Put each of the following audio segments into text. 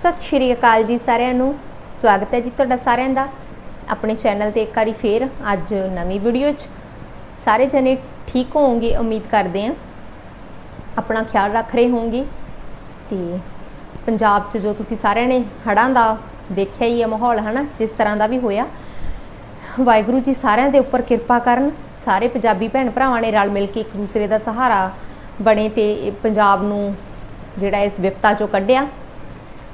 ਸਤਿ ਸ਼੍ਰੀ ਅਕਾਲ ਜੀ ਸਾਰਿਆਂ ਨੂੰ। ਸਵਾਗਤ ਹੈ ਜੀ ਤੁਹਾਡਾ ਸਾਰਿਆਂ ਦਾ ਆਪਣੇ ਚੈਨਲ ਤੇ ਇੱਕ ਵਾਰੀ ਫੇਰ ਅੱਜ ਨਵੀਂ ਵੀਡੀਓ 'ਚ। ਸਾਰੇ ਜਣੇ ਠੀਕ ਹੋਵੋਗੇ, ਉਮੀਦ ਕਰਦੇ ਹਾਂ। ਆਪਣਾ ਖਿਆਲ ਰੱਖ ਰਹੇ ਹੋਵੋਗੇ। ਤੇ ਪੰਜਾਬ 'ਚ ਜੋ ਤੁਸੀਂ ਸਾਰਿਆਂ ਨੇ ਹੜ੍ਹਾਂ ਦਾ ਦੇਖਿਆ ਹੀ ਹੈ ਮਾਹੌਲ, ਹਨਾ, ਜਿਸ ਤਰ੍ਹਾਂ ਦਾ ਵੀ ਹੋਇਆ। ਵਾਹਿਗੁਰੂ ਜੀ ਸਾਰਿਆਂ ਦੇ ਉੱਪਰ ਕਿਰਪਾ ਕਰਨ। ਸਾਰੇ ਪੰਜਾਬੀ ਭੈਣ ਭਰਾਵਾਂ ਨੇ ਰਲ ਮਿਲ ਕੇ ਇੱਕ ਦੂਸਰੇ ਦਾ ਸਹਾਰਾ ਬਣੇ ਤੇ ਪੰਜਾਬ ਨੂੰ ਜਿਹੜਾ ਇਸ ਵਿਪਤਾ ਚੋਂ ਕੱਢਿਆ।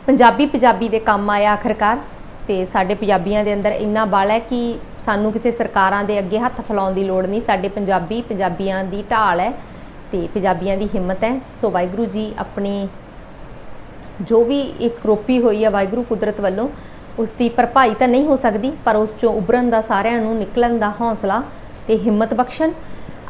ਪੰਜਾਬੀ ਪੰਜਾਬੀ ਦੇ ਕੰਮ ਆਇਆ ਆਖਰਕਾਰ ਤੇ ਸਾਡੇ ਪੰਜਾਬੀਆਂ ਦੇ ਅੰਦਰ ਇੰਨਾ ਬਲ ਹੈ ਕਿ ਸਾਨੂੰ ਕਿਸੇ ਸਰਕਾਰਾਂ ਦੇ ਅੱਗੇ ਹੱਥ ਫੈਲਾਉਣ ਦੀ ਲੋੜ ਨਹੀਂ। ਸਾਡੇ ਪੰਜਾਬੀ ਪੰਜਾਬੀਆਂ ਦੀ ਢਾਲ ਹੈ ਤੇ ਪੰਜਾਬੀਆਂ ਦੀ ਹਿੰਮਤ ਹੈ। ਸੋ ਵਾਹਿਗੁਰੂ ਜੀ ਆਪਣੀ ਜੋ ਵੀ ਇੱਕ ਰੋਪੀ ਹੋਈ ਹੈ ਵਾਹਿਗੁਰੂ ਕੁਦਰਤ ਵੱਲੋਂ, ਉਸ ਦੀ ਭਰਪਾਈ ਤਾਂ ਨਹੀਂ ਹੋ ਸਕਦੀ, ਪਰ ਉਸ ਚੋਂ ਉਭਰਨ ਦਾ ਸਾਰਿਆਂ ਨੂੰ ਨਿਕਲਣ ਦਾ ਹੌਸਲਾ ਤੇ ਹਿੰਮਤ ਬਖਸ਼ਣ।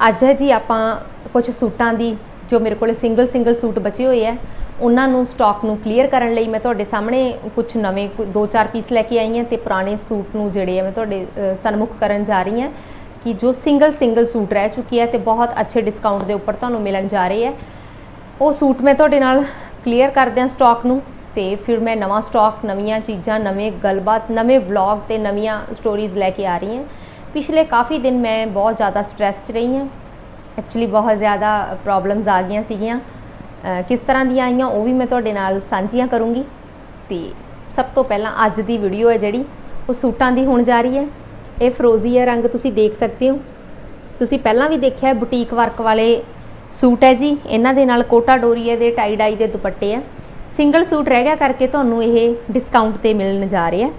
ਅੱਜ ਹੈ ਜੀ ਆਪਾਂ ਕੁਝ ਸੂਟਾਂ ਦੀ ਜੋ ਮੇਰੇ ਕੋਲ ਸਿੰਗਲ ਸਿੰਗਲ ਸੂਟ ਬਚੇ ਹੋਏ ਆ ਉਹਨਾਂ ਨੂੰ ਸਟਾਕ ਨੂੰ ਕਲੀਅਰ ਕਰਨ ਲਈ ਮੈਂ ਤੁਹਾਡੇ ਸਾਹਮਣੇ ਕੁਝ ਨਵੇਂ ਕੁ- ਦੋ ਚਾਰ ਪੀਸ ਲੈ ਕੇ ਆਈ ਹਾਂ ਤੇ ਪੁਰਾਣੇ ਸੂਟ ਨੂੰ ਜਿਹੜੇ ਆ ਮੈਂ ਤੁਹਾਡੇ ਅ, ਸਨਮੁਖ ਕਰਨ ਜਾ ਰਹੀ ਹਾਂ ਕਿ ਜੋ ਸਿੰਗਲ ਸਿੰਗਲ ਸੂਟ ਰਹਿ ਚੁੱਕੀ ਹੈ ਤੇ ਬਹੁਤ ਅੱਛੇ ਡਿਸਕਾਊਂਟ ਦੇ ਉੱਪਰ ਤੁਹਾਨੂੰ ਮਿਲਣ ਜਾ ਰਹੇ ਹੈ ਉਹ ਸੂਟ ਮੈਂ ਤੁਹਾਡੇ ਨਾਲ ਕਲੀਅਰ ਕਰਦੇ ਹਾਂ ਸਟਾਕ ਨੂੰ ਤੇ ਫਿਰ ਮੈਂ ਨਵਾਂ ਸਟਾਕ ਨਵੀਆਂ ਚੀਜ਼ਾਂ ਨਵੇਂ ਗੱਲਬਾਤ ਨਵੇਂ ਵਲੌਗ ਤੇ ਨਵੀਆਂ ਸਟੋਰੀਜ਼ ਲੈ ਕੇ ਆ ਰਹੀ ਹਾਂ। ਪਿਛਲੇ ਕਾਫੀ ਦਿਨ ਮੈਂ ਬਹੁਤ ਜ਼ਿਆਦਾ ਸਟ੍ਰੈਸ ਰਹੀ ਹਾਂ। ਐਕਚੁਅਲੀ ਬਹੁਤ ਜ਼ਿਆਦਾ ਪ੍ਰੋਬਲਮਸ ਆ ਗਈਆਂ ਸੀਗੀਆਂ। ਕਿਸ ਤਰ੍ਹਾਂ ਦੀਆਂ ਆਈਆਂ, ਉਹ ਵੀ ਮੈਂ ਤੁਹਾਡੇ ਨਾਲ ਸਾਂਝੀਆਂ ਕਰੂੰਗੀ। ਤੇ ਸਭ ਤੋਂ ਪਹਿਲਾਂ ਅੱਜ ਦੀ ਵੀਡੀਓ ਹੈ ਜਿਹੜੀ, ਉਹ ਸੂਟਾਂ ਦੀ ਹੋਣ ਜਾ ਰਹੀ ਹੈ। ਇਹ ਫਰੋਜ਼ੀ ਹੈ ਰੰਗ ਤੁਸੀਂ ਦੇਖ ਸਕਦੇ ਹੋ। ਤੁਸੀਂ ਪਹਿਲਾਂ ਵੀ ਦੇਖਿਆ ਹੈ ਬੁਟੀਕ ਵਰਕ ਵਾਲੇ ਸੂਟ ਹੈ ਜੀ। ਇਹਨਾਂ ਦੇ ਨਾਲ ਕੋਟਾ ਡੋਰੀਏ ਦੇ ਟਾਈ ਡਾਈ ਦੇ ਦੁਪੱਟੇ ਆ ਸਿੰਗਲ ਸੂਟ ਰਹਿ ਗਿਆ ਕਰਕੇ ਤੁਹਾਨੂੰ ਇਹ ਡਿਸਕਾਊਂਟ ਤੇ ਮਿਲਣ ਜਾ ਰਿਹਾ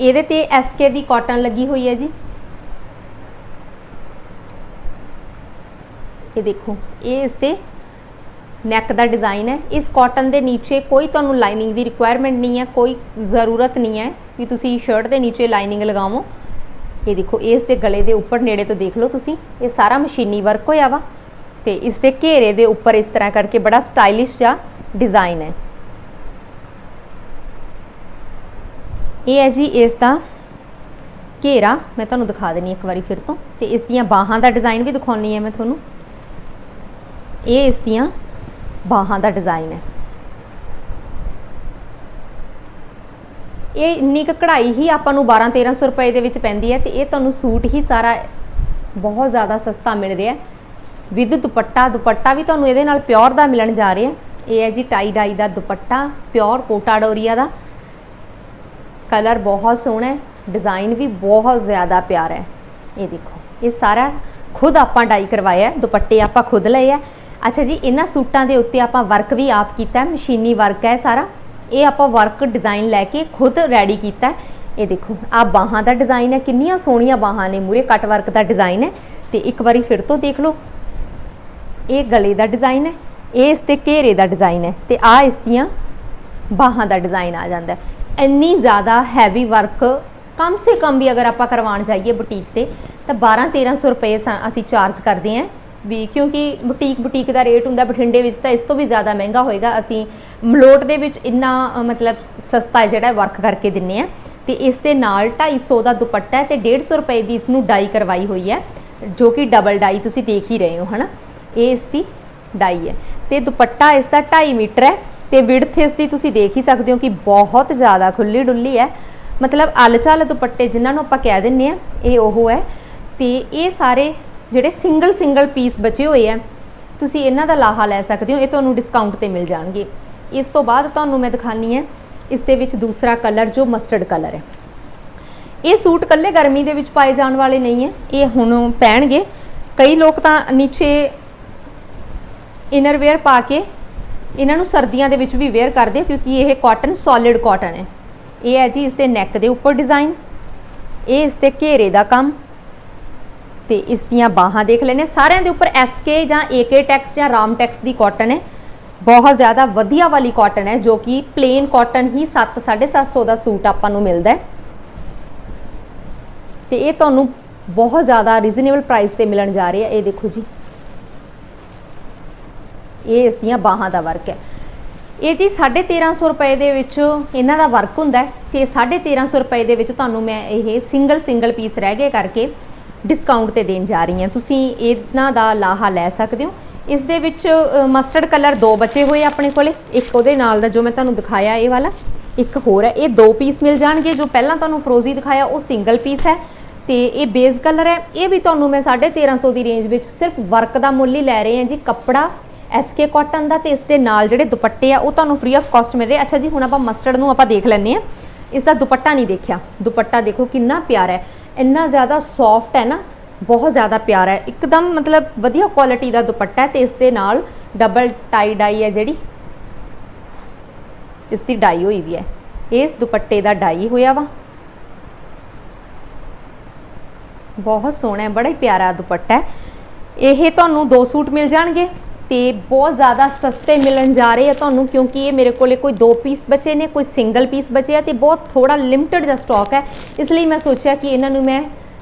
ਇਹਦੇ ਤੇ ਐਸਕੇ ਦੀ ਕਾਟਨ ਲੱਗੀ ਹੋਈ ਹੈ ਜੀ। ਇਹ ਦੇਖੋ। ਇਹ ਇਸ ਤੇ ਨੈਕ ਦਾ ਡਿਜ਼ਾਈਨ ਹੈ। ਇਸ ਕਾਟਨ ਦੇ ਨੀਚੇ ਕੋਈ ਤੁਹਾਨੂੰ ਲਾਈਨਿੰਗ ਦੀ ਰਿਕੁਆਇਰਮੈਂਟ ਨਹੀਂ ਹੈ, ਕੋਈ ਜ਼ਰੂਰਤ ਨਹੀਂ ਹੈ ਕਿ ਤੁਸੀਂ ਸ਼ਰਟ ਦੇ ਨੀਚੇ ਲਾਈਨਿੰਗ ਲਗਾਵੋ। ਇਹ ਦੇਖੋ, ਇਸ ਦੇ ਗਲੇ ਦੇ ਉੱਪਰ ਨੇੜੇ ਤੋਂ ਦੇਖ ਲਓ ਤੁਸੀਂ। ਇਹ ਸਾਰਾ ਮਸ਼ੀਨੀ ਵਰਕ ਹੋਇਆ ਵਾ। ਤੇ ਇਸ ਦੇ ਘੇਰੇ ਦੇ ਉੱਪਰ ਇਸ ਤਰ੍ਹਾਂ ਕਰਕੇ ਬੜਾ ਸਟਾਈਲਿਸ਼ ਜਿਹਾ ਡਿਜ਼ਾਈਨ ਹੈ। ਇਹ ਹੈ ਜੀ ਇਸ ਦਾ ਘੇਰਾ। ਮੈਂ ਤੁਹਾਨੂੰ ਦਿਖਾ ਦੇਣੀ ਇੱਕ ਵਾਰੀ ਫਿਰ ਤੋਂ। ਤੇ ਇਸ ਦੀਆਂ ਬਾਹਾਂ ਦਾ ਡਿਜ਼ਾਈਨ ਵੀ ਦਿਖਾਉਣੀ ਹੈ ਮੈਂ ਤੁਹਾਨੂੰ। ਇਹ ਇਸ ਦੀਆਂ ਬਾਹਾਂ ਦਾ ਡਿਜ਼ਾਈਨ ਹੈ। ਇਹ ਇੰਨੀ ਕੁ ਕਢਾਈ ਹੀ ਆਪਾਂ ਨੂੰ 12 1300 ਰੁਪਏ ਦੇ ਵਿੱਚ ਪੈਂਦੀ ਹੈ ਤੇ ਇਹ ਤੁਹਾਨੂੰ ਸੂਟ ਹੀ ਸਾਰਾ ਬਹੁਤ ਜ਼ਿਆਦਾ ਸਸਤਾ ਮਿਲ ਰਿਹਾ ਹੈ। ਵਿਦ ਦੁਪੱਟਾ ਦੁਪੱਟਾ ਵੀ ਤੁਹਾਨੂੰ ਇਹਦੇ ਨਾਲ ਪਿਓਰ ਦਾ ਮਿਲਣ ਜਾ ਰਿਹਾ ਇਹ ਹੈ ਜੀ ਟਾਈ ਡਾਈ ਦਾ ਦੁਪੱਟਾ, ਪਿਓਰ ਕੋਟਾ ਡੋਰੀਆ ਦਾ। ਕਲਰ ਬਹੁਤ ਸੋਹਣਾ ਹੈ, ਡਿਜ਼ਾਈਨ ਵੀ ਬਹੁਤ ਜ਼ਿਆਦਾ ਪਿਆਰਾ ਹੈ। ਇਹ ਦੇਖੋ, ਇਹ ਸਾਰਾ ਖੁਦ ਆਪਾਂ ਡਾਈ ਕਰਵਾਇਆ ਦੁਪੱਟੇ ਆਪਾਂ ਖੁਦ ਲਏ ਆ ਅੱਛਾ ਜੀ, ਇਹਨਾਂ ਸੂਟਾਂ ਦੇ ਉੱਤੇ ਆਪਾਂ ਵਰਕ ਵੀ ਆਪ ਕੀਤਾ ਹੈ, ਮਸ਼ੀਨੀ ਵਰਕ ਹੈ ਸਾਰਾ। ਇਹ ਆਪਾਂ ਵਰਕ ਡਿਜ਼ਾਈਨ ਲੈ ਕੇ ਖੁਦ ਰੈਡੀ ਕੀਤਾ ਹੈ। ਇਹ ਦੇਖੋ ਆ ਬਾਹਾਂ ਦਾ ਡਿਜ਼ਾਈਨ ਹੈ, ਕਿੰਨੀਆਂ ਸੋਹਣੀਆਂ ਬਾਹਾਂ ਨੇ, ਮੂਰੇ ਕੱਟ ਵਰਕ ਦਾ ਡਿਜ਼ਾਈਨ ਹੈ। ਤੇ ਇੱਕ ਵਾਰੀ ਫਿਰ ਤੋਂ ਦੇਖ ਲਓ, ਇਹ ਗਲੇ ਦਾ ਡਿਜ਼ਾਈਨ ਹੈ, ਇਹ ਇਸ ਤੇ ਘੇਰੇ ਦਾ ਡਿਜ਼ਾਈਨ ਹੈ ਤੇ ਆ ਇਸ ਦੀਆਂ ਬਾਹਾਂ ਦਾ ਡਿਜ਼ਾਈਨ ਆ ਜਾਂਦਾ ਹੈ। ਇੰਨੀ ਜ਼ਿਆਦਾ ਹੈਵੀ ਵਰਕ ਕਮ ਸੇ ਕਮ ਵੀ ਅਗਰ ਆਪਾਂ ਕਰਵਾਉਣ ਜਾਈਏ ਬੁਟੀਕ ਤੇ, ਤਾਂ 12 1300 ਰੁਪਏ ਸਾ- ਅਸੀਂ ਚਾਰਜ ਕਰਦੇ ਹਾਂ। ਵੀ ਕਿਉਂਕਿ ਬੁਟੀਕ ਬੁਟੀਕ ਦਾ ਰੇਟ ਹੁੰਦਾ, ਬਠਿੰਡੇ ਵਿੱਚ ਤਾਂ ਇਸ ਤੋਂ ਵੀ ਜ਼ਿਆਦਾ ਮਹਿੰਗਾ ਹੋਏਗਾ। ਅਸੀਂ ਮਲੋਟ ਦੇ ਵਿੱਚ ਇੰਨਾ ਮਤਲਬ ਸਸਤਾ ਹੈ ਜਿਹੜਾ ਵਰਕ ਕਰਕੇ ਦਿੰਨੇ ਆ। ਤੇ ਇਸ ਦੇ ਨਾਲ 250 ਦਾ ਦੁਪੱਟਾ ਹੈ ਤੇ 150 ਰੁਪਏ ਦੀ ਇਸ ਨੂੰ ਡਾਈ ਕਰਵਾਈ ਹੋਈ ਹੈ, ਜੋ ਕਿ ਡਬਲ ਡਾਈ ਤੁਸੀਂ ਦੇਖ ਹੀ ਰਹੇ ਹੋ, ਹਨਾ? ਇਹ ਇਸ ਦੀ ਡਾਈ ਹੈ। ਤੇ ਦੁਪੱਟਾ ਇਸ ਦਾ 2.5 ਮੀਟਰ ਹੈ ਤੇ ਵਿਡਥ ਇਸ ਦੀ ਤੁਸੀਂ ਦੇਖ ਹੀ ਸਕਦੇ ਹੋ ਕਿ ਬਹੁਤ ਜ਼ਿਆਦਾ ਖੁੱਲੀ ਡੁੱਲੀ ਹੈ। ਮਤਲਬ ਅਲਚਲ ਦੁਪੱਟੇ ਜਿਨ੍ਹਾਂ ਨੂੰ ਆਪਾਂ ਕਹਿ ਦਿੰਨੇ ਆ, ਇਹ ਉਹ ਹੈ। ਤੇ ਇਹ ਸਾਰੇ ਜਿਹੜੇ ਸਿੰਗਲ ਸਿੰਗਲ ਪੀਸ ਬਚੇ ਹੋਏ ਆ, ਤੁਸੀਂ ਇਹਨਾਂ ਦਾ ਲਾਹਾ ਲੈ ਸਕਦੇ ਹੋ, ਇਹ ਤੁਹਾਨੂੰ ਡਿਸਕਾਊਂਟ ਤੇ ਮਿਲ ਜਾਣਗੇ। ਇਸ ਤੋਂ ਬਾਅਦ ਤੁਹਾਨੂੰ ਮੈਂ ਦਿਖਾਨੀ ਹੈ ਇਸ ਦੇ ਵਿੱਚ ਦੂਸਰਾ ਕਲਰ ਜੋ ਮਸਟਰਡ ਕਲਰ ਹੈ। ਇਹ ਸੂਟ ਕੱਲੇ ਗਰਮੀ ਦੇ ਵਿੱਚ ਪਾਏ ਜਾਣ ਵਾਲੇ ਨਹੀਂ ਹੈ, ਇਹ ਹੁਣ ਪਹਿਣਗੇ। ਕਈ ਲੋਕ ਤਾਂ ਨੀਚੇ ਇਨਰ ਵੇਅਰ ਪਾ ਕੇ ਇਹਨਾਂ ਨੂੰ ਸਰਦੀਆਂ ਦੇ ਵਿੱਚ ਵੀ ਵੇਅਰ ਕਰਦੇ ਕਿਉਂਕਿ ਇਹ ਕਾਟਨ ਸੋਲਿਡ ਕਾਟਨ ਹੈ। ਇਹ ਹੈ ਜੀ ਇਸ ਦੇ ਨੈਕ ਦੇ ਉੱਪਰ ਡਿਜ਼ਾਈਨ ਇਹ ਇਸ ਤੇ ਘੇਰੇ ਦਾ ਕੰਮ ਤੇ ਇਸ ਦੀਆਂ ਬਾਹਾਂ ਦੇਖ ਲੈਨੇ ਸਾਰਿਆਂ ਦੇ ਉੱਪਰ SK ਜਾਂ AK ਟੈਕਸ ਜਾਂ ਰਾਮ ਟੈਕਸ ਦੀ ਕਾਟਨ ਹੈ। ਬਹੁਤ ਜ਼ਿਆਦਾ ਵਧੀਆ ਵਾਲੀ ਕਾਟਨ ਹੈ, ਜੋ ਕਿ ਪਲੇਨ ਕਾਟਨ ਹੀ 7 750 ਦਾ ਸੂਟ ਆਪਾਂ ਨੂੰ ਮਿਲਦਾ ਹੈ। ਤੇ ਇਹ ਤੁਹਾਨੂੰ ਬਹੁਤ ਜ਼ਿਆਦਾ ਰੀਜ਼ਨੇਬਲ ਪ੍ਰਾਈਸ ਤੇ ਮਿਲਣ ਜਾ ਰਹੀ ਹੈ। ਇਹ ਦੇਖੋ ਜੀ। ਇਹ ਇਸ ਦੀਆਂ ਬਾਹਾਂ ਦਾ ਵਰਕ ਹੈ। ਇਹ ਜੀ 1350 ਰੁਪਏ ਦੇ ਵਿੱਚ ਇਹਨਾਂ ਦਾ ਵਰਕ ਹੁੰਦਾ ਹੈ। ਤੇ 1350 ਰੁਪਏ ਦੇ ਵਿੱਚ ਤੁਹਾਨੂੰ ਮੈਂ ਇਹ ਸਿੰਗਲ ਸਿੰਗਲ ਪੀਸ ਰਹਿ ਗਏ ਕਰਕੇ ਡਿਸਕਾਊਂਟ ਤੇ ਦੇਣ ਜਾ ਰਹੀ ਹਾਂ ਤੁਸੀਂ ਇਹਨਾਂ ਦਾ ਲਾਹਾ ਲੈ ਸਕਦੇ ਹੋ। ਇਸ ਦੇ ਵਿੱਚ ਮਸਟਰਡ ਕਲਰ ਦੋ ਬਚੇ ਹੋਏ ਆਪਣੇ ਕੋਲੇ। ਇੱਕ ਉਹਦੇ ਨਾਲ ਦਾ ਜੋ ਮੈਂ ਤੁਹਾਨੂੰ ਦਿਖਾਇਆ ਇਹ ਵਾਲਾ। ਇੱਕ ਹੋਰ ਹੈ ਇਹ ਦੋ ਪੀਸ ਮਿਲ ਜਾਣਗੇ। ਜੋ ਪਹਿਲਾਂ ਤੁਹਾਨੂੰ ਫਰੋਜ਼ੀ ਦਿਖਾਇਆ, ਉਹ ਸਿੰਗਲ ਪੀਸ ਹੈ। ਤੇ ਇਹ ਬੇਸ ਕਲਰ ਹੈ। ਇਹ ਵੀ ਤੁਹਾਨੂੰ ਮੈਂ 1350 ਦੀ ਰੇਂਜ ਵਿੱਚ ਸਿਰਫ ਵਰਕ ਦਾ ਮੁੱਲ ਹੀ ਲੈ ਰਹੇ ਹਾਂ ਜੀ। ਕੱਪੜਾ ਐਸਕੇ ਕਾਟਨ ਦਾ ਤੇ ਇਸ ਦੇ ਨਾਲ ਜਿਹੜੇ ਦੁਪੱਟੇ ਆ, ਉਹ ਤੁਹਾਨੂੰ ਫ੍ਰੀ ਆਫ ਕਾਸਟ ਮਿਲ ਰਹੇ। ਅੱਛਾ ਜੀ, ਹੁਣ ਆਪਾਂ ਮਸਟਰਡ ਨੂੰ ਆਪਾਂ ਦੇਖ ਲੈਂਦੇ ਆ ਇਸ ਦਾ ਦੁਪੱਟਾ ਨਹੀਂ ਦੇਖਿਆ। ਦੁਪੱਟਾ ਦੇਖੋ ਕਿੰਨਾ ਪਿਆਰਾ ਹੈ। ਇੰਨਾ ਜ਼ਿਆਦਾ ਸੌਫਟ ਹੈ ਨਾ, ਬਹੁਤ ਜ਼ਿਆਦਾ ਪਿਆਰਾ ਹੈ। ਇੱਕਦਮ ਮਤਲਬ ਵਧੀਆ ਕੁਆਲਿਟੀ ਦਾ ਦੁਪੱਟਾ ਹੈ ਤੇ ਇਸ ਦੇ ਨਾਲ ਡਬਲ ਟਾਈ ਡਾਈ ਹੈ ਜਿਹੜੀ। ਇਸ ਦੀ ਡਾਈ ਹੋਈ ਵੀ ਹੈ। ਇਸ ਦੁਪੱਟੇ ਦਾ ਡਾਈ ਹੋਇਆ ਵਾ। ਬਹੁਤ ਸੋਹਣਾ ਹੈ, ਬੜਾ ਹੀ ਪਿਆਰਾ ਦੁਪੱਟਾ ਹੈ। ਇਹ ਤੁਹਾਨੂੰ ਦੋ ਸੂਟ ਮਿਲ ਜਾਣਗੇ। ਤੇ ਬਹੁਤ ਜ਼ਿਆਦਾ ਸਸਤੇ ਮਿਲਣ ਜਾ ਰਹੇ ਆ ਤੁਹਾਨੂੰ ਕਿਉਂਕਿ ਇਹ ਮੇਰੇ ਕੋਲੇ ਕੋਈ ਦੋ ਪੀਸ ਬਚੇ ਨੇ ਕੋਈ ਸਿੰਗਲ ਪੀਸ ਬਚੇ ਆ ਤੇ ਬਹੁਤ ਥੋੜਾ ਲਿਮਟਿਡ ਜਿਹਾ ਸਟਾਕ ਹੈ। ਇਸ ਲਈ ਮੈਂ ਸੋਚਿਆ ਕਿ ਇਹਨਾਂ ਨੂੰ ਮੈਂ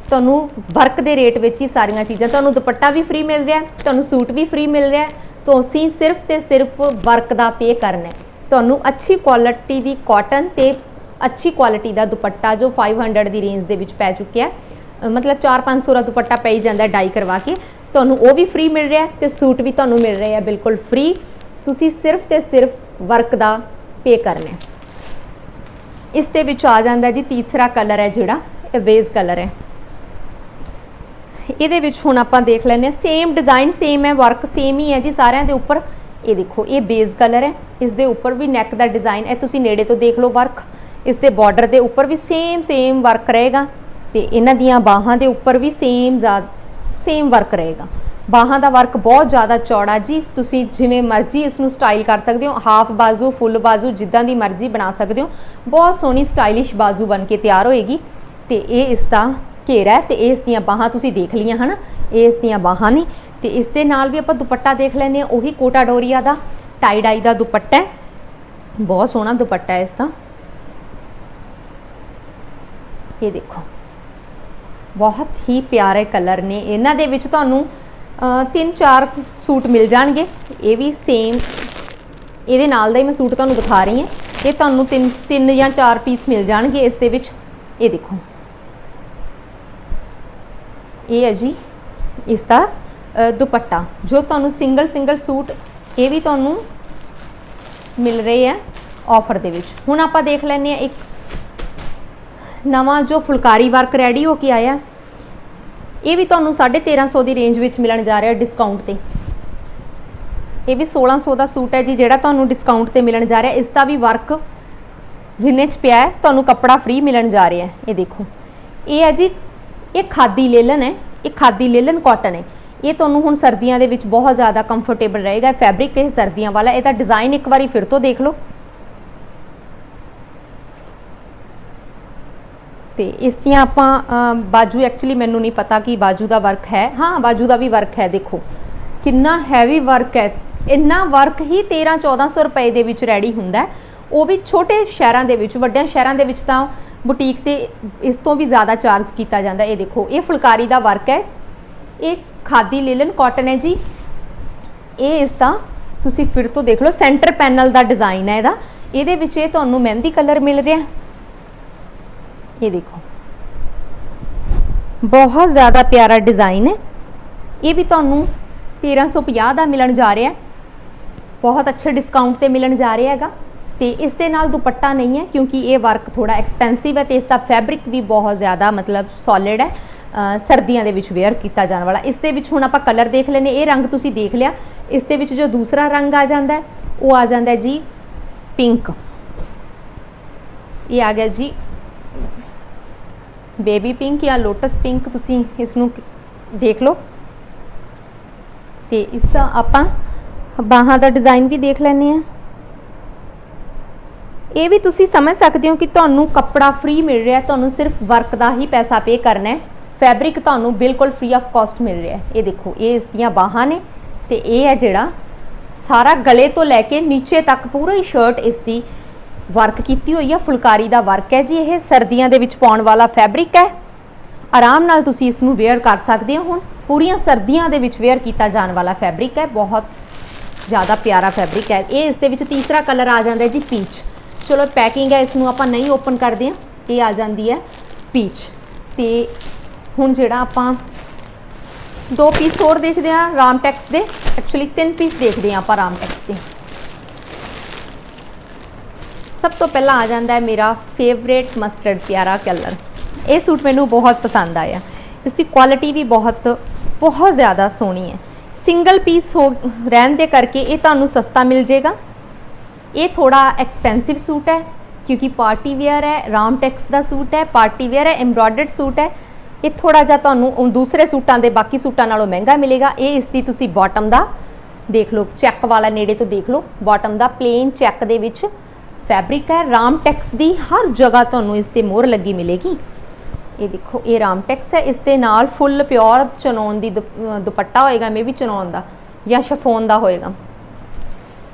ਤੁਹਾਨੂੰ ਵਰਕ ਦੇ ਰੇਟ ਵਿੱਚ ਹੀ ਸਾਰੀਆਂ ਚੀਜ਼ਾਂ ਤੁਹਾਨੂੰ ਦੁਪੱਟਾ ਵੀ ਫ੍ਰੀ ਮਿਲ ਰਿਹਾ ਤੁਹਾਨੂੰ ਸੂਟ ਵੀ ਫ੍ਰੀ ਮਿਲ ਰਿਹਾ ਤੁਸੀਂ ਸਿਰਫ ਤੇ ਸਿਰਫ ਵਰਕ ਦਾ ਪੇ ਕਰਨਾ ਹੈ। ਤੁਹਾਨੂੰ ਅੱਛੀ ਕੁਆਲਿਟੀ ਦੀ ਕਾਟਨ ਤੇ ਅੱਛੀ ਕੁਆਲਿਟੀ ਦਾ ਦੁਪੱਟਾ ਜੋ 500 ਦੀ ਰੇਂਜ ਦੇ ਵਿੱਚ ਪੈ ਚੁੱਕਿਆ ਹੈ ਅ, ਮਤਲਬ 4-500 ਦਾ ਦੁਪੱਟਾ ਪੈ ਜਾਂਦਾ ਡਾਈ ਕਰਵਾ ਕੇ। ਤੁਹਾਨੂੰ ਉਹ ਵੀ ਫ੍ਰੀ ਮਿਲ ਰਿਹਾ ਹੈ ਤੇ ਸੂਟ ਵੀ ਤੁਹਾਨੂੰ ਮਿਲ ਰਿਹਾ ਹੈ ਬਿਲਕੁਲ ਫ੍ਰੀ ਤੁਸੀਂ ਸਿਰਫ ਤੇ ਸਿਰਫ ਵਰਕ ਦਾ ਪੇ ਕਰਨਾ ਹੈ। ਇਸ ਦੇ ਵਿੱਚ ਆ ਜਾਂਦਾ ਜੀ, ਤੀਸਰਾ ਕਲਰ ਹੈ ਜਿਹੜਾ, ਇਹ ਬੇਸ ਕਲਰ ਹੈ। ਇਹਦੇ ਵਿੱਚ ਹੁਣ ਆਪਾਂ ਦੇਖ ਲੈਂਦੇ ਹਾਂ ਸੇਮ ਡਿਜ਼ਾਈਨ ਸੇਮ ਹੈ ਵਰਕ ਸੇਮ ਹੀ ਹੈ ਜੀ ਸਾਰਿਆਂ ਦੇ ਉੱਪਰ। ਇਹ ਦੇਖੋ, ਇਹ ਬੇਸ ਕਲਰ ਹੈ। ਇਸ ਦੇ ਉੱਪਰ ਵੀ ਨੈਕ ਦਾ ਡਿਜ਼ਾਈਨ ਹੈ। ਤੁਸੀਂ ਨੇੜੇ ਤੋਂ ਦੇਖ ਲਓ ਵਰਕ ਇਸ ਦੇ ਬਾਰਡਰ ਦੇ ਉੱਪਰ ਵੀ ਸੇਮ ਸੇਮ ਵਰਕ ਰਹੇਗਾ। ਤੇ ਇਹਨਾਂ ਦੀਆਂ ਬਾਹਾਂ ਦੇ ਉੱਪਰ ਵੀ ਸੇਮ ਸੇਮ ਵਰਕ ਰਹੇਗਾ। ਬਾਹਾਂ ਦਾ ਵਰਕ ਬਹੁਤ ਜ਼ਿਆਦਾ ਚੌੜਾ ਜੀ। ਤੁਸੀਂ ਜਿਵੇਂ ਮਰਜ਼ੀ ਇਸ ਨੂੰ ਸਟਾਈਲ ਕਰ ਸਕਦੇ ਹੋ। ਹਾਫ ਬਾਜ਼ੂ ਫੁੱਲ ਬਾਜ਼ੂ, ਜਿੱਦਾਂ ਦੀ ਮਰਜ਼ੀ ਬਣਾ ਸਕਦੇ ਹੋ। ਬਹੁਤ ਸੋਹਣੀ ਸਟਾਈਲਿਸ਼ ਬਾਜ਼ੂ ਬਣ ਕੇ ਤਿਆਰ ਹੋਏਗੀ। ਤੇ ਇਹ ਇਸ ਦਾ ਘੇਰਾ ਹੈ ਤੇ ਇਸ ਦੀਆਂ ਬਾਹਾਂ ਤੁਸੀਂ ਦੇਖ ਲਈਆਂ, ਹਨ? ਇਹ ਇਸ ਦੀਆਂ ਬਾਹਾਂ ਨੇ। ਤੇ ਇਸ ਦੇ ਨਾਲ ਵੀ ਆਪਾਂ ਦੁਪੱਟਾ ਦੇਖ ਲੈਂਦੇ ਹਾਂ। ਉਹੀ ਕੋਟਾ ਡੋਰੀਆ ਦਾ ਟਾਈ ਡਾਈ ਦਾ ਦੁਪੱਟਾ ਹੈ। ਬਹੁਤ ਸੋਹਣਾ ਦੁਪੱਟਾ ਹੈ ਇਸ ਦਾ। ਇਹ ਦੇਖੋ। ਬਹੁਤ ਹੀ ਪਿਆਰੇ ਕਲਰ ਨੇ। ਇਹਨਾਂ ਦੇ ਵਿੱਚ ਤੁਹਾਨੂੰ ਅ, ਤਿੰਨ ਚਾਰ ਸੂਟ ਮਿਲ ਜਾਣਗੇ। ਇਹ ਵੀ ਸੇਮ ਇਹਦੇ ਨਾਲ ਦਾ ਹੀ ਮੈਂ ਸੂਟ ਤੁਹਾਨੂੰ ਦਿਖਾ ਰਹੀ ਹਾਂ। ਇਹ ਤੁਹਾਨੂੰ ਤਿੰਨ ਤਿੰਨ ਜਾਂ ਚਾਰ ਪੀਸ ਮਿਲ ਜਾਣਗੇ ਇਸ ਦੇ ਵਿੱਚ। ਇਹ ਦੇਖੋ। ਇਹ ਹੈ ਜੀ ਇਸ ਦਾ ਦੁਪੱਟਾ ਜੋ ਤੁਹਾਨੂੰ ਸਿੰਗਲ ਸਿੰਗਲ ਸੂਟ ਇਹ ਵੀ ਤੁਹਾਨੂੰ ਮਿਲ ਰਹੇ ਆ ਆਫਰ ਦੇ ਵਿੱਚ। ਹੁਣ ਆਪਾਂ ਦੇਖ ਲੈਂਦੇ ਆ ਇੱਕ ਨਵਾਂ ਜੋ ਫੁਲਕਾਰੀ ਵਰਕ ਰੈਡੀ ਹੋ ਕੇ ਆਇਆ, ਇਹ ਵੀ ਤੁਹਾਨੂੰ 1350 ਦੀ ਰੇਂਜ ਵਿੱਚ ਮਿਲਣ ਜਾ ਰਿਹਾ ਡਿਸਕਾਊਂਟ ਤੇ। ਇਹ ਵੀ 1600 ਦਾ ਸੂਟ ਹੈ ਜੀ, ਜਿਹੜਾ ਤੁਹਾਨੂੰ ਡਿਸਕਾਊਂਟ ਤੇ ਮਿਲਣ ਜਾ ਰਿਹਾ। ਇਸ ਦਾ ਵੀ ਵਰਕ ਜਿੰਨੇ ਚ ਪਿਆ ਤੁਹਾਨੂੰ ਕੱਪੜਾ ਫ੍ਰੀ ਮਿਲਣ ਜਾ ਰਿਹਾ ਇਹ ਦੇਖੋ। ਇਹ ਹੈ ਜੀ, ਇਹ ਖਾਦੀ ਲੇਲਨ ਹੈ, ਇਹ ਖਾਦੀ ਲੇਲਨ ਕਾਟਨ ਹੈ। ਇਹ ਤੁਹਾਨੂੰ ਹੁਣ ਸਰਦੀਆਂ ਦੇ ਵਿੱਚ ਬਹੁਤ ਜ਼ਿਆਦਾ ਕੰਫਰਟੇਬਲ ਰਹੇਗਾ। ਫੈਬਰਿਕ ਇਹ ਸਰਦੀਆਂ ਵਾਲਾ, ਇਹਦਾ ਡਿਜ਼ਾਈਨ ਇੱਕ ਵਾਰੀ ਫਿਰ ਤੋਂ ਦੇਖ ਲਓ। ਤੇ ਇਸ ਦੀਆਂ ਆਪਾਂ ਬਾਜੂ ਐਕਚੁਅਲੀ ਮੈਨੂੰ ਨਹੀਂ ਪਤਾ ਕਿ ਬਾਜੂ ਦਾ ਵਰਕ ਹੈ। ਹਾਂ, ਬਾਜੂ ਦਾ ਵੀ ਵਰਕ ਹੈ, ਦੇਖੋ। ਕਿੰਨਾ ਹੈਵੀ ਵਰਕ ਹੈ। ਇੰਨਾ ਵਰਕ ਹੀ 13 1400 ਰੁਪਏ ਦੇ ਵਿੱਚ ਰੈਡੀ ਹੁੰਦਾ ਉਹ ਵੀ ਛੋਟੇ ਸ਼ਹਿਰਾਂ ਦੇ ਵਿੱਚ, ਵੱਡਿਆਂ ਸ਼ਹਿਰਾਂ ਦੇ ਵਿੱਚ ਤਾਂ ਬੁਟੀਕ ਤੇ ਇਸ ਤੋਂ ਵੀ ਜ਼ਿਆਦਾ ਚਾਰਜ ਕੀਤਾ ਜਾਂਦਾ। ਇਹ ਦੇਖੋ, ਇਹ ਫੁਲਕਾਰੀ ਦਾ ਵਰਕ ਹੈ। ਇਹ ਖਾਦੀ ਲੇਲਨ ਕਾਟਨ ਹੈ ਜੀ। ਇਹ ਇਸ ਦਾ, ਤੁਸੀਂ ਫਿਰ ਤੋਂ ਦੇਖ ਲਓ ਸੈਂਟਰ ਪੈਨਲ ਦਾ ਡਿਜ਼ਾਈਨ ਹੈ ਇਹਦਾ। ਇਹਦੇ ਵਿੱਚ ਇਹ ਤੁਹਾਨੂੰ ਮਹਿੰਦੀ ਕਲਰ ਮਿਲ ਰਿਹਾ। ਹੈ ਇਹ ਦੇਖੋ ਬਹੁਤ ਜ਼ਿਆਦਾ ਪਿਆਰਾ ਡਿਜ਼ਾਈਨ ਹੈ ਇਹ ਵੀ ਤੁਹਾਨੂੰ 1350 ਦਾ ਮਿਲਣ ਜਾ ਰਿਹਾ ਹੈ ਬਹੁਤ ਅੱਛੇ ਡਿਸਕਾਊਂਟ ਤੇ ਮਿਲਣ ਜਾ ਰਿਹਾ ਹੈਗਾ ਤੇ ਇਸ ਦੇ ਨਾਲ ਦੁਪੱਟਾ ਨਹੀਂ ਹੈ ਕਿਉਂਕਿ ਇਹ ਵਰਕ ਥੋੜਾ ਐਕਸਪੈਂਸਿਵ ਹੈ ਤੇ ਇਸ ਦਾ ਫੈਬਰਿਕ ਵੀ ਬਹੁਤ ਜ਼ਿਆਦਾ ਮਤਲਬ ਸੋਲਿਡ ਹੈ ਸਰਦੀਆਂ ਦੇ ਵਿੱਚ ਵੇਅਰ ਕੀਤਾ ਜਾਣ ਵਾਲਾ ਇਸ ਦੇ ਵਿੱਚ ਹੁਣ ਆਪਾਂ ਕਲਰ ਦੇਖ ਲੈਨੇ ਇਹ ਰੰਗ ਤੁਸੀਂ ਦੇਖ ਲਿਆ ਇਸ ਦੇ ਵਿੱਚ ਜੋ ਦੂਸਰਾ ਰੰਗ ਆ ਜਾਂਦਾ ਉਹ ਆ ਜਾਂਦਾ ਜੀ ਪਿੰਕ ਇਹ ਆ ਗਿਆ ਜੀ ਬੇਬੀ ਪਿੰਕ ਜਾਂ ਲੋਟਸ ਪਿੰਕ ਤੁਸੀਂ ਇਸ ਨੂੰ ਦੇਖ ਲਓ। ਤੇ ਇਸ ਦਾ ਆਪਾਂ ਬਾਹਾਂ ਦਾ ਡਿਜ਼ਾਈਨ ਵੀ ਦੇਖ ਲੈਨੇ ਆ ਇਹ ਵੀ ਤੁਸੀਂ ਸਮਝ ਸਕਦੇ ਹੋ ਕਿ ਤੁਹਾਨੂੰ ਕੱਪੜਾ ਫ੍ਰੀ ਮਿਲ ਰਿਹਾ ਤੁਹਾਨੂੰ ਸਿਰਫ ਵਰਕ ਦਾ ਹੀ ਪੈਸਾ ਪੇ ਕਰਨਾ ਹੈ। ਫੈਬਰਿਕ ਤੁਹਾਨੂੰ ਬਿਲਕੁਲ ਫ੍ਰੀ ਆਫ ਕਾਸਟ ਮਿਲ ਰਿਹਾ ਹੈ। ਇਹ ਦੇਖੋ, ਇਹ ਇਸ ਦੀਆਂ ਬਾਹਾਂ ਨੇ ਤੇ ਇਹ ਹੈ ਜਿਹੜਾ ਸਾਰਾ ਗਲੇ ਤੋਂ ਲੈ ਕੇ ਨੀਚੇ ਤੱਕ ਪੂਰੀ ਸ਼ਰਟ ਇਸ ਦੀ ਵਰਕ ਕੀਤੀ ਹੋਈ ਆ, ਫੁਲਕਾਰੀ ਦਾ ਵਰਕ ਹੈ ਜੀ ਇਹ, ਸਰਦੀਆਂ ਦੇ ਵਿੱਚ ਪਾਉਣ ਵਾਲਾ ਫੈਬਰਿਕ ਹੈ। ਆਰਾਮ ਨਾਲ ਤੁਸੀਂ ਇਸ ਨੂੰ ਵੇਅਰ ਕਰ ਸਕਦੇ ਹੋ ਹੁਣ। ਪੂਰੀਆਂ ਸਰਦੀਆਂ ਦੇ ਵਿੱਚ ਵੇਅਰ ਕੀਤਾ ਜਾਣ ਵਾਲਾ ਫੈਬਰਿਕ ਹੈ, ਬਹੁਤ ਜ਼ਿਆਦਾ ਪਿਆਰਾ ਫੈਬਰਿਕ ਹੈ। ਇਹ ਇਸ ਦੇ ਵਿੱਚ ਤੀਸਰਾ ਕਲਰ ਆ ਜਾਂਦਾ ਹੈ ਜੀ ਪੀਚ ਚਲੋ ਪੈਕਿੰਗ ਹੈ ਇਸ ਨੂੰ ਆਪਾਂ ਨਹੀਂ ਓਪਨ ਕਰਦੇ ਹਾਂ, ਇਹ ਆ ਜਾਂਦੀ ਹੈ ਪੀਚ ਤੇ ਹੁਣ ਜਿਹੜਾ ਆਪਾਂ ਦੋ ਪੀਸ ਹੋਰ ਦੇਖਦੇ ਆ ਰਾਮਟੈਕਸ ਦੇ। ਐਕਚੁਅਲੀ ਤਿੰਨ ਪੀਸ ਦੇਖਦੇ ਆ ਆਪਾਂ ਰਾਮਟੈਕਸ ਦੇ। ਸਭ ਤੋਂ ਪਹਿਲਾਂ ਆ ਜਾਂਦਾ ਹੈ ਮੇਰਾ ਫੇਵਰੇਟ ਮਸਟਰਡ ਪਿਆਰਾ ਕਲਰ। ਇਹ ਸੂਟ ਮੈਨੂੰ ਬਹੁਤ ਪਸੰਦ ਆਇਆ। ਇਸ ਦੀ ਕੁਆਲਿਟੀ ਵੀ ਬਹੁਤ ਬਹੁਤ ਜ਼ਿਆਦਾ ਸੋਹਣੀ ਹੈ। ਸਿੰਗਲ ਪੀਸ ਹੋ, ਰਹਿਣ ਦੇ ਕਰਕੇ ਇਹ ਤੁਹਾਨੂੰ ਸਸਤਾ ਮਿਲ ਜਾਏਗਾ। ਇਹ ਥੋੜਾ ਐਕਸਪੈਂਸਿਵ ਸੂਟ ਹੈ, ਕਿਉਂਕਿ ਪਾਰਟੀ ਵੇਅਰ ਹੈ ਰਾਮਟੈਕਸ ਦਾ ਸੂਟ ਹੈ ਪਾਰਟੀ ਵੇਅਰ ਹੈ ਐਮਬ੍ਰੋਇਡਰਡ ਸੂਟ ਹੈ। ਇਹ ਥੋੜਾ ਜਿਹਾ ਤੁਹਾਨੂੰ ਦੂਸਰੇ ਸੂਟਾਂ ਦੇ ਬਾਕੀ ਸੂਟਾਂ ਨਾਲੋਂ ਮਹਿੰਗਾ ਮਿਲੇਗਾ। ਇਹ ਇਸ ਦੀ ਤੁਸੀਂ ਬਾਟਮ ਦਾ ਦੇਖ ਲਓ ਚੈੱਕ ਵਾਲਾ ਨੇੜੇ ਤੋਂ ਦੇਖ ਲਓ। ਬਾਟਮ ਦਾ ਪਲੇਨ ਚੈੱਕ ਦੇ ਵਿੱਚ ਫੈਬਰਿਕ ਹੈ। ਰਾਮਟੈਕਸ ਦੀ ਹਰ ਜਗ੍ਹਾ ਤੁਹਾਨੂੰ ਇਸ ਤੇ ਮੋਹਰ ਲੱਗੀ ਮਿਲੇਗੀ। ਇਹ ਦੇਖੋ, ਇਹ ਰਾਮਟੈਕਸ ਹੈ। ਇਸ ਦੇ ਨਾਲ ਫੁੱਲ ਪਿਓਰ ਚਨੌਨ ਦੀ ਦੁਪੱਟਾ ਹੋਏਗਾ ਮੇ ਵੀ ਚਨੌਨ ਦਾ, ਜਾਂ ਸ਼ਫੋਨ ਦਾ ਹੋਏਗਾ।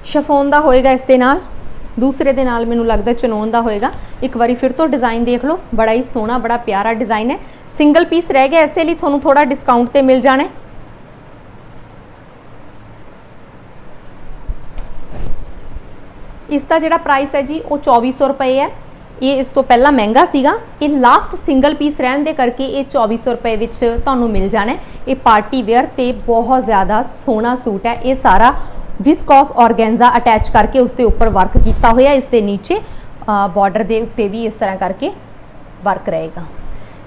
ਸ਼ਫੋਨ ਦਾ ਹੋਏਗਾ ਇਸ ਦੇ ਨਾਲ। ਦੂਸਰੇ ਦੇ ਨਾਲ ਮੈਨੂੰ ਲੱਗਦਾ ਚਨੌਨ ਦਾ ਹੋਏਗਾ। ਇੱਕ ਵਾਰੀ ਫਿਰ ਤੋਂ ਡਿਜ਼ਾਈਨ ਦੇਖ ਲਓ। ਬੜਾ ਹੀ ਸੋਹਣਾ, ਬੜਾ ਪਿਆਰਾ ਡਿਜ਼ਾਈਨ ਹੈ। ਸਿੰਗਲ ਪੀਸ ਰਹਿ ਗਿਆ ਐਸੇ ਲਈ ਤੁਹਾਨੂੰ ਥੋੜਾ ਡਿਸਕਾਊਂਟ ਤੇ ਮਿਲ ਜਾਣਾ ਇਸ ਦਾ ਜਿਹੜਾ ਪ੍ਰਾਈਸ ਹੈ ਜੀ, ਉਹ 2400 ਰੁਪਏ ਹੈ। ਇਹ ਇਸ ਤੋਂ ਪਹਿਲਾਂ ਮਹਿੰਗਾ ਸੀਗਾ। ਇਹ ਲਾਸਟ ਸਿੰਗਲ ਪੀਸ ਰਹਿਣ ਦੇ ਕਰਕੇ ਇਹ 2400 ਰੁਪਏ ਵਿੱਚ ਤੁਹਾਨੂੰ ਮਿਲ ਜਾਣਾ ਇਹ ਪਾਰਟੀ ਵੇਅਰ ਤੇ ਬਹੁਤ ਜ਼ਿਆਦਾ ਸੋਹਣਾ ਸੂਟ ਹੈ। ਇਹ ਸਾਰਾ ਵਿਸਕੋਸ ਔਰਗੈਂਜ਼ਾ ਅਟੈਚ ਕਰਕੇ ਉਸ ਦੇ ਉੱਪਰ ਵਰਕ ਕੀਤਾ ਹੋਇਆ ਇਸ ਦੇ ਨੀਚੇ ਬਾਰਡਰ ਦੇ ਉੱਤੇ ਵੀ ਇਸ ਤਰ੍ਹਾਂ ਕਰਕੇ ਵਰਕ ਰਹੇਗਾ।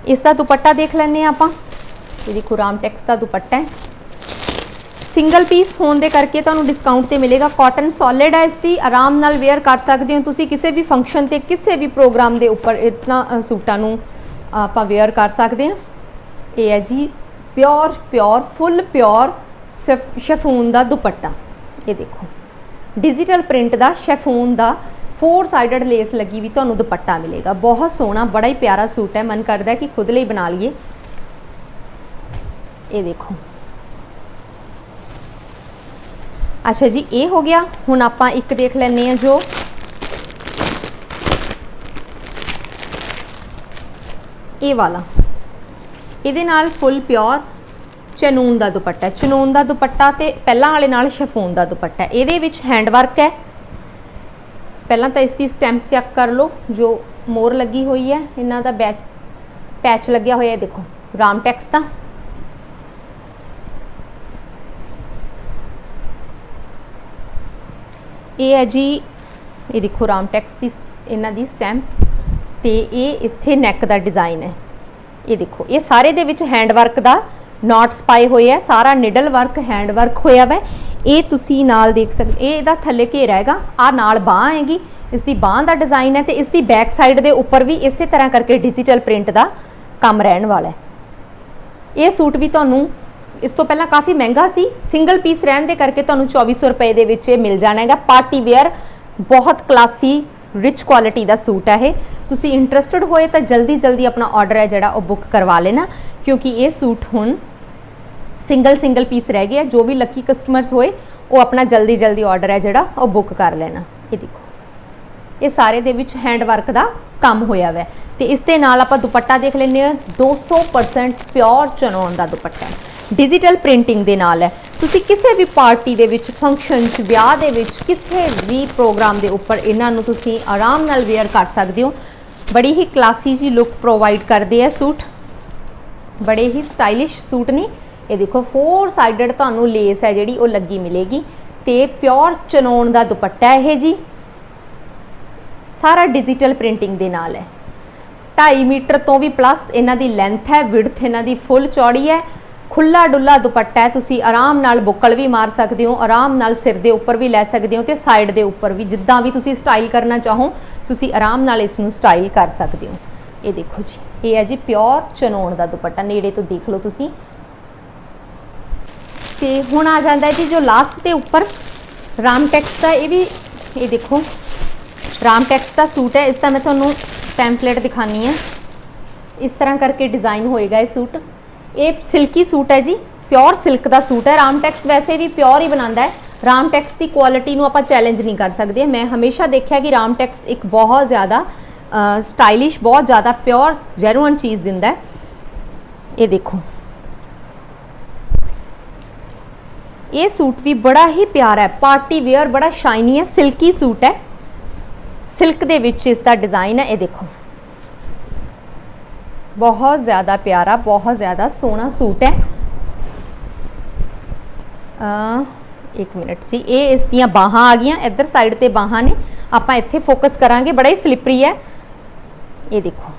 ਇਸ ਦਾ ਦੁਪੱਟਾ ਦੇਖ ਲੈਂਦੇ ਆ ਆਪਾਂ। ਇਹ ਦੇਖੋ ਰਾਮਟੈਕਸ ਦਾ ਦੁਪੱਟਾ ਹੈ। ਸਿੰਗਲ ਪੀਸ ਹੋਣ ਦੇ ਕਰਕੇ ਤੁਹਾਨੂੰ ਡਿਸਕਾਊਂਟ ਤੇ ਮਿਲੇਗਾ। ਕਾਟਨ ਸੋਲਿਡ ਹੈ ਇਸ ਦੀ। ਆਰਾਮ ਨਾਲ ਵੇਅਰ ਕਰ ਸਕਦੇ ਹੋ ਤੁਸੀਂ ਕਿਸੇ ਵੀ ਫੰਕਸ਼ਨ ਤੇ, ਕਿਸੇ ਵੀ ਪ੍ਰੋਗਰਾਮ ਦੇ ਉੱਪਰ। ਇਤਨਾ ਸੂਟਾਂ ਨੂੰ ਆਪਾਂ ਵੇਅਰ ਕਰ ਸਕਦੇ ਹਾਂ। ਇਹ ਹੈ ਜੀ pure pure full pure chiffon ਦਾ ਦੁਪੱਟਾ। ਇਹ ਦੇਖੋ। ਡਿਜੀਟਲ ਪ੍ਰਿੰਟ ਦਾ, ਸ਼ੈਫੂਨ ਦਾ ਫੋਰ ਸਾਈਡਡ ਲੇਸ ਲੱਗੀ ਵੀ ਤੁਹਾਨੂੰ ਦੁਪੱਟਾ ਮਿਲੇਗਾ। ਬਹੁਤ ਸੋਹਣਾ, ਬੜਾ ਹੀ ਪਿਆਰਾ ਸੂਟ ਹੈ। ਮਨ ਕਰਦਾ ਕਿ ਖੁਦ ਲਈ ਬਣਾ ਲਈਏ। ਇਹ ਦੇਖੋ। ਅੱਛਾ ਜੀ, ਇਹ ਹੋ ਗਿਆ। ਹੁਣ ਆਪਾਂ ਇੱਕ ਦੇਖ ਲੈਂਦੇ ਆ ਜੋ ਇਹ ਵਾਲਾ। ਇਹਦੇ ਨਾਲ ਫੁੱਲ ਪਿਓਰ ਚਨੂਨ ਦਾ ਦੁਪੱਟਾ। ਚਨੂਨ ਦਾ ਦੁਪੱਟਾ ਤੇ ਪਹਿਲਾਂ ਵਾਲੇ ਨਾਲ ਸ਼ਫੂਨ ਦਾ ਦੁਪੱਟਾ। ਇਹਦੇ ਵਿੱਚ ਹੈਂਡ ਵਰਕ ਹੈ। ਪਹਿਲਾਂ ਤਾਂ ਇਸ ਦੀ ਸਟੈਂਪ ਚੈੱਕ ਕਰ ਲਓ, ਜੋ ਮੋਰ ਲੱਗੀ ਹੋਈ ਹੈ। ਇਹਨਾਂ ਦਾ ਬੈਚ ਪੈਚ ਲੱਗਿਆ ਹੋਇਆ ਹੈ, ਦੇਖੋ। ਰਾਮਟੈਕਸ ਦਾ ਇਹ ਹੈ ਜੀ, ਇਹ ਦੇਖੋ ਰਾਮ ਟੈਕਸ ਦੀ ਇਹਨਾਂ ਦੀ ਸਟੈਂਪ ਤੇ ਇਹ ਇੱਥੇ ਨੈਕ ਦਾ ਡਿਜ਼ਾਈਨ ਹੈ। ਇਹ ਦੇਖੋ, ਇਹ ਸਾਰੇ ਦੇ ਵਿੱਚ ਹੈਂਡ ਵਰਕ ਦਾ ਨੋਟਸ ਪਾਏ ਹੋਏ ਆ ਸਾਰਾ ਨਿਡਲ ਵਰਕ ਹੈਂਡ ਵਰਕ ਹੋਇਆ ਵਾ। ਇਹ ਤੁਸੀਂ ਨਾਲ ਦੇਖ ਸਕਦੇ ਇਹ ਇਹਦਾ ਥੱਲੇ ਘੇਰਾ ਹੈਗਾ ਆ ਨਾਲ ਬਾਹ ਹੈਗੀ ਇਸ ਦੀ ਬਾਹ ਦਾ ਡਿਜ਼ਾਈਨ ਹੈ ਤੇ ਇਸ ਦੀ ਬੈਕ ਸਾਈਡ ਦੇ ਉੱਪਰ ਵੀ ਇਸੇ ਤਰ੍ਹਾਂ ਕਰਕੇ ਡਿਜੀਟਲ ਪ੍ਰਿੰਟ ਦਾ ਕੰਮ ਰਹਿਣ ਵਾਲਾ ਹੈ। ਇਹ ਸੂਟ ਵੀ ਤੁਹਾਨੂੰ ਇਸ ਤੋਂ ਪਹਿਲਾਂ ਕਾਫੀ ਮਹਿੰਗਾ ਸੀ। ਸਿੰਗਲ ਪੀਸ ਰਹਿਣ ਦੇ ਕਰਕੇ ਤੁਹਾਨੂੰ 2400 ਰੁਪਏ ਦੇ ਵਿੱਚ ਇਹ ਮਿਲ ਜਾਣਾ ਹੈਗਾ। ਪਾਰਟੀ ਵੇਅਰ ਬਹੁਤ ਕਲਾਸੀ ਰਿਚ ਕੁਆਲਿਟੀ ਦਾ ਸੂਟ ਹੈ ਇਹ। ਤੁਸੀਂ ਇੰਟਰਸਟਿਡ ਹੋਏ ਤਾਂ ਜਲਦੀ ਜਲਦੀ ਆਪਣਾ ਆਰਡਰ ਹੈ ਜਿਹੜਾ ਉਹ ਬੁੱਕ ਕਰਵਾ ਲੈਣਾ, ਕਿਉਂਕਿ ਇਹ ਸੂਟ ਹੁਣ ਸਿੰਗਲ ਸਿੰਗਲ ਪੀਸ ਰਹਿ ਗਿਆ। ਜੋ ਵੀ ਲੱਕੀ ਕਸਟਮਰਸ ਹੋਏ, ਉਹ ਆਪਣਾ ਜਲਦੀ ਜਲਦੀ ਆਰਡਰ ਹੈ ਜਿਹੜਾ ਉਹ ਬੁੱਕ ਕਰ ਲੈਣਾ। ਇਹ ਦੇਖੋ। ਇਹ ਸਾਰੇ ਦੇ ਵਿੱਚ ਹੈਂਡ ਵਰਕ ਦਾ ਕੰਮ ਹੋਇਆ ਹੋਇਆ ਹੈ। ਤੇ ਇਸ ਦੇ ਨਾਲ ਆਪਾਂ ਦੁਪੱਟਾ ਦੇਖ ਲੈਂਦੇ ਹਾਂ। 200% ਪਿਓਰ ਚਨੌਨ ਦਾ ਦੁਪੱਟਾ ਹੈ। ਡਿਜੀਟਲ ਪ੍ਰਿੰਟਿੰਗ ਦੇ ਨਾਲ ਹੈ। ਤੁਸੀਂ ਕਿਸੇ ਵੀ ਪਾਰਟੀ ਦੇ ਵਿੱਚ ਫੰਕਸ਼ਨ 'ਚ, ਵਿਆਹ ਦੇ ਵਿੱਚ, ਕਿਸੇ ਵੀ ਪ੍ਰੋਗਰਾਮ ਦੇ ਉੱਪਰ ਇਹਨਾਂ ਨੂੰ ਤੁਸੀਂ ਆਰਾਮ ਨਾਲ ਵੇਅਰ ਕਰ ਸਕਦੇ ਹੋ। ਬੜੀ ਹੀ ਕਲਾਸੀ ਜੀ ਲੁੱਕ ਪ੍ਰੋਵਾਈਡ ਕਰਦੇ ਹੈ ਸੂਟ। ਬੜੇ ਹੀ ਸਟਾਈਲਿਸ਼ ਸੂਟ ਨੇ। ਇਹ ਦੇਖੋ ਫੋਰ ਸਾਈਡਡ ਤੁਹਾਨੂੰ ਲੇਸ ਹੈ ਜਿਹੜੀ, ਉਹ ਲੱਗੀ ਮਿਲੇਗੀ। ਤੇ ਪਿਓਰ ਚਨੌਨ ਦਾ ਦੁਪੱਟਾ ਇਹ ਜੀ। ਸਾਰਾ ਡਿਜੀਟਲ ਪ੍ਰਿੰਟਿੰਗ ਦੇ ਨਾਲ ਹੈ। 2.5 ਮੀਟਰ ਤੋਂ ਵੀ ਪਲੱਸ ਇਹਨਾਂ ਦੀ ਲੈਂਥ ਹੈ ਵਿਡਥ ਇਹਨਾਂ ਦੀ ਫੁੱਲ ਚੌੜੀ ਹੈ। ਖੁੱਲਾ ਡੁੱਲਾ ਦੁਪੱਟਾ ਹੈ, ਤੁਸੀਂ ਆਰਾਮ ਨਾਲ ਬੁੱਕਲ ਵੀ ਮਾਰ ਸਕਦੇ ਹੋ, ਆਰਾਮ ਨਾਲ ਸਿਰ ਦੇ ਉੱਪਰ ਵੀ ਲੈ ਸਕਦੇ ਹੋ ਤੇ ਸਾਈਡ ਦੇ ਉੱਪਰ ਵੀ, ਜਿੱਦਾਂ ਵੀ ਤੁਸੀਂ ਸਟਾਈਲ ਕਰਨਾ ਚਾਹੋ, ਤੁਸੀਂ ਆਰਾਮ ਨਾਲ ਇਸ ਨੂੰ ਸਟਾਈਲ ਕਰ ਸਕਦੇ ਹੋ। ਇਹ ਦੇਖੋ ਜੀ, ਇਹ ਹੈ ਜੀ ਪਿਓਰ ਚਨੌਨ ਦਾ ਦੁਪੱਟਾ, ਨੇੜੇ ਤੋਂ ਦੇਖ ਲਓ ਤੁਸੀਂ। ਤੇ ਹੁਣ ਆ ਜਾਂਦਾ ਹੈ ਜੀ ਜੋ ਲਾਸਟ ਦੇ ਉੱਪਰ, ਰਾਮ ਟੈਕਸ ਦਾ ਇਹ ਵੀ, ਇਹ ਦੇਖੋ, ਰਾਮ ਟੈਕਸ ਦਾ ਸੂਟ ਹੈ, ਇਸ ਦਾ ਮੈਂ ਤੁਹਾਨੂੰ ਪੈਂਪਲੇਟ ਦਿਖਾਨੀ ਹੈ ਇਸ ਤਰ੍ਹਾਂ ਕਰਕੇ ਡਿਜ਼ਾਈਨ ਹੋਏਗਾ ਇਹ ਸੂਟ। ਇਹ ਸਿਲਕੀ ਸੂਟ ਹੈ ਜੀ ਪਿਓਰ ਸਿਲਕ ਦਾ ਸੂਟ ਹੈ। ਰਾਮਟੈਕਸ ਵੈਸੇ ਵੀ ਪਿਓਰ ਹੀ ਬਣਾਉਂਦਾ ਹੈ। ਰਾਮਟੈਕਸ ਦੀ ਕੁਆਲਿਟੀ ਨੂੰ ਆਪਾਂ ਚੈਲੰਜ ਨਹੀਂ ਕਰ ਸਕਦੇ। ਮੈਂ ਹਮੇਸ਼ਾ ਦੇਖਿਆ ਕਿ ਰਾਮਟੈਕਸ ਇੱਕ ਬਹੁਤ ਜ਼ਿਆਦਾ ਸਟਾਈਲਿਸ਼ ਬਹੁਤ ਜ਼ਿਆਦਾ ਪਿਓਰ ਜੈਨੂਇਨ ਚੀਜ਼ ਦਿੰਦਾ ਹੈ। ਇਹ ਦੇਖੋ। ਇਹ ਸੂਟ ਵੀ ਬੜਾ ਹੀ ਪਿਆਰਾ ਹੈ। ਪਾਰਟੀ ਵੇਅਰ ਬੜਾ ਸ਼ਾਈਨੀ ਹੈ। ਸਿਲਕੀ ਸੂਟ ਹੈ। ਸਿਲਕ ਦੇ ਵਿੱਚ ਇਸ ਦਾ ਡਿਜ਼ਾਈਨ ਹੈ। ਇਹ ਦੇਖੋ। ਬਹੁਤ ਜ਼ਿਆਦਾ ਪਿਆਰਾ, ਬਹੁਤ ਜ਼ਿਆਦਾ ਸੋਹਣਾ ਸੂਟ ਹੈ। ਅ ਇੱਕ ਮਿੰਟ ਜੀ, ਇਹ ਇਸ ਦੀਆਂ ਬਾਹਾਂ ਆ ਗਈਆਂ, ਇੱਧਰ ਸਾਈਡ ਤੇ ਬਾਹਾਂ ਨੇ। ਆਪਾਂ ਇੱਥੇ ਫੋਕਸ ਕਰਾਂਗੇ, ਬੜਾ ਹੀ ਸਲਿਪਰੀ ਹੈ। ਇਹ ਦੇਖੋ,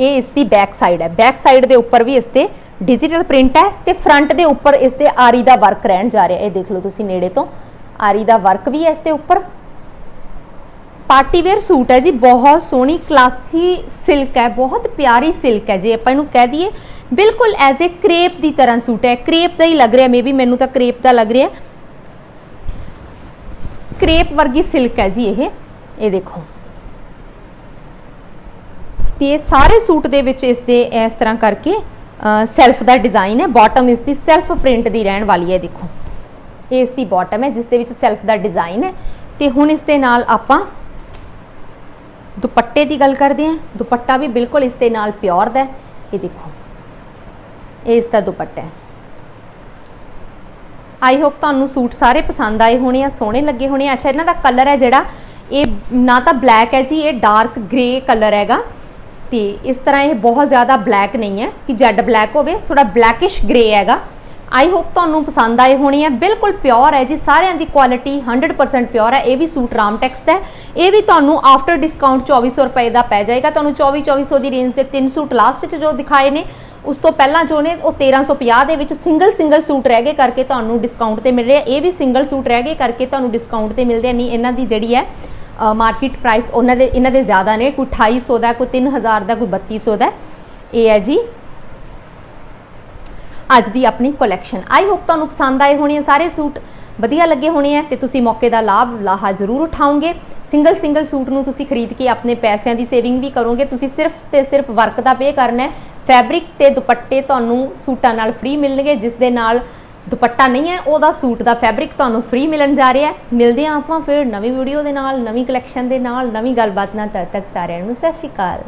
ਇਹ ਇਸ ਦੀ ਬੈਕ ਸਾਈਡ ਹੈ। ਬੈਕ ਸਾਈਡ ਦੇ ਉੱਪਰ ਵੀ ਇਸ ਤੇ ਡਿਜੀਟਲ ਪ੍ਰਿੰਟ ਹੈ ਤੇ ਫਰੰਟ ਦੇ ਉੱਪਰ ਇਸ ਤੇ ਆਰੀ ਦਾ ਵਰਕ ਰਹਿਣ ਜਾ ਰਿਹਾ। ਇਹ ਦੇਖ ਲਓ ਤੁਸੀਂ ਨੇੜੇ ਤੋਂ। ਆਰੀ ਦਾ ਵਰਕ ਵੀ ਹੈ ਇਸ ਦੇ ਉੱਪਰ। ਪਾਰਟੀ ਵੇਅਰ ਸੂਟ ਹੈ ਜੀ, ਬਹੁਤ ਸੋਹਣੀ ਕਲਾਸੀ ਸਿਲਕ ਹੈ, ਬਹੁਤ ਪਿਆਰੀ ਸਿਲਕ ਹੈ ਜੇ, ਆਪਾਂ ਇਹਨੂੰ ਕਹਿ ਦਈਏ। ਬਿਲਕੁਲ ਐਜ਼ ਅ ਕ੍ਰੇਪ ਦੀ ਤਰ੍ਹਾਂ ਸੂਟ ਹੈ ਕ੍ਰੇਪ ਦਾ ਹੀ ਲੱਗ ਰਿਹਾ ਮੇਬੀ ਮੈਨੂੰ ਤਾਂ ਕ੍ਰੇਪ ਦਾ ਲੱਗ ਰਿਹਾ। ਕ੍ਰੇਪ ਵਰਗੀ ਸਿਲਕ ਹੈ ਜੀ ਇਹ ਇਹ ਦੇਖੋ। ਤੇ ਇਹ ਸਾਰੇ ਸੂਟ ਦੇ ਵਿੱਚ ਇਸ ਦੇ ਇਸ ਤਰ੍ਹਾਂ ਕਰਕੇ ਸੈਲਫ ਦਾ ਡਿਜ਼ਾਈਨ ਹੈ ਬਾਟਮ ਇਸ ਦੀ ਸੈਲਫ ਪ੍ਰਿੰਟ ਦੀ ਰਹਿਣ ਵਾਲੀ ਹੈ, ਦੇਖੋ। ਇਹ ਇਸ ਦੀ ਬਾਟਮ ਹੈ, ਜਿਸ ਦੇ ਵਿੱਚ ਸੈਲਫ ਦਾ ਡਿਜ਼ਾਈਨ ਹੈ। ਤੇ ਹੁਣ ਇਸ ਦੇ ਨਾਲ ਆਪਾਂ ਦੁਪੱਟੇ ਦੀ ਗੱਲ ਕਰਦੇ ਹਾਂ। ਦੁਪੱਟਾ ਵੀ ਬਿਲਕੁਲ ਇਸ ਦੇ ਨਾਲ ਪਿਓਰ ਦਾ ਇਹ ਦੇਖੋ। ਇਹ ਇਸ ਦਾ ਦੁਪੱਟਾ ਹੈ। ਆਈ ਹੋਪ ਤੁਹਾਨੂੰ ਸੂਟ ਸਾਰੇ ਪਸੰਦ ਆਏ ਹੋਣੇ ਆ, ਸੋਹਣੇ ਲੱਗੇ ਹੋਣੇ ਆ। ਅੱਛਾ, ਇਹਨਾਂ ਦਾ ਕਲਰ ਹੈ ਜਿਹੜਾ, ਇਹ ਨਾ ਤਾਂ ਬਲੈਕ ਹੈ ਜੀ, ਇਹ ਡਾਰਕ ਗ੍ਰੇ ਕਲਰ ਹੈਗਾ। ਤੇ ਇਸ ਤਰ੍ਹਾਂ ਇਹ ਬਹੁਤ ਜ਼ਿਆਦਾ ਬਲੈਕ ਨਹੀਂ ਹੈ। ਕਿ ਜੈਡ ਬਲੈਕ ਹੋਵੇ ਥੋੜਾ ਬਲੈਕਿਸ਼ ਗ੍ਰੇ ਹੈਗਾ। ਆਈ ਹੋਪ ਤੁਹਾਨੂੰ ਪਸੰਦ ਆਏ ਹੋਣੇ ਆ ਬਿਲਕੁਲ ਪਿਓਰ ਹੈ ਜੀ, ਸਾਰਿਆਂ ਦੀ ਕੁਆਲਿਟੀ 100% ਪਿਓਰ ਹੈ। ਇਹ ਵੀ ਸੂਟ ਰਾਮਟੈਕਸ ਦਾ ਹੈ। ਇਹ ਵੀ ਤੁਹਾਨੂੰ ਆਫਟਰ ਡਿਸਕਾਊਂਟ 2400 ਰੁਪਏ ਦਾ ਪੈ ਜਾਏਗਾ। ਤੁਹਾਨੂੰ 24 2400 ਦੀ ਰੇਂਜ ਦੇ ਤਿੰਨ ਸੂਟ ਲਾਸਟ 'ਚ ਜੋ ਦਿਖਾਏ ਨੇ, ਉਸ ਤੋਂ ਪਹਿਲਾਂ ਜੋ ਨੇ, ਉਹ 1350 ਦੇ ਵਿੱਚ ਸਿੰਗਲ ਸਿੰਗਲ ਸੂਟ ਰਹਿ ਗਏ ਕਰਕੇ ਤੁਹਾਨੂੰ ਡਿਸਕਾਊਂਟ ਤੇ ਮਿਲ ਰਿਹਾ ਇਹ ਵੀ ਸਿੰਗਲ ਸੂਟ ਰਹਿ ਗਏ ਕਰਕੇ ਤੁਹਾਨੂੰ ਡਿਸਕਾਊਂਟ ਤੇ ਮਿਲਦੇ ਆ। ਨਹੀਂ, ਇਹਨਾਂ ਦੀ ਜਿਹੜੀ ਹੈ ਮਾਰਕੀਟ ਪ੍ਰਾਈਸ ਉਹਨਾਂ ਦੇ, ਇਹਨਾਂ ਦੇ ਜ਼ਿਆਦਾ ਨੇ। ਕੋਈ 2800 ਦਾ, ਕੋਈ 3000 ਦਾ, ਕੋਈ 3200 ਦਾ। ਇਹ ਹੈ ਜੀ। ਅੱਜ ਦੀ ਆਪਣੀ ਕਲੈਕਸ਼ਨ ਆਈ ਹੋਪ ਤੁਹਾਨੂੰ ਪਸੰਦ ਆਏ ਹੋਣੇ ਆ ਸਾਰੇ ਸੂਟ। ਵਧੀਆ ਲੱਗੇ ਹੋਣੇ ਆ ਤੇ ਤੁਸੀਂ ਮੌਕੇ ਦਾ ਲਾਭ, ਲਾਹਾ ਜ਼ਰੂਰ ਉਠਾਓਗੇ। ਸਿੰਗਲ ਸਿੰਗਲ ਸੂਟ ਨੂੰ ਤੁਸੀਂ ਖਰੀਦ ਕੇ ਆਪਣੇ ਪੈਸਿਆਂ ਦੀ ਸੇਵਿੰਗ ਵੀ ਕਰੋਗੇ। ਤੁਸੀਂ ਸਿਰਫ ਤੇ ਸਿਰਫ ਵਰਕ ਦਾ ਪੇ ਕਰਨਾ ਹੈ। ਫੈਬਰਿਕ ਤੇ ਦੁਪੱਟੇ ਤੁਹਾਨੂੰ ਸੂਟਾਂ ਨਾਲ ਫ੍ਰੀ ਮਿਲਣਗੇ, ਜਿਸ ਦੇ ਨਾਲ ਦੁਪੱਟਾ ਨਹੀਂ ਹੈ, ਉਹਦਾ ਸੂਟ ਦਾ ਫੈਬਰਿਕ ਤੁਹਾਨੂੰ ਫ੍ਰੀ ਮਿਲਣ ਜਾ ਰਿਹਾ ਹੈ। ਮਿਲਦੇ ਹਾਂ ਆਪਾਂ ਫਿਰ ਨਵੀਂ ਵੀਡੀਓ ਦੇ ਨਾਲ, ਨਵੀਂ ਕਲੈਕਸ਼ਨ ਦੇ ਨਾਲ, ਨਵੀਂ ਗੱਲਬਾਤ ਨਾਲ। ਤਦ ਤੱਕ ਸਾਰਿਆਂ ਨੂੰ ਸਤਿ ਸ਼੍ਰੀ ਅਕਾਲ।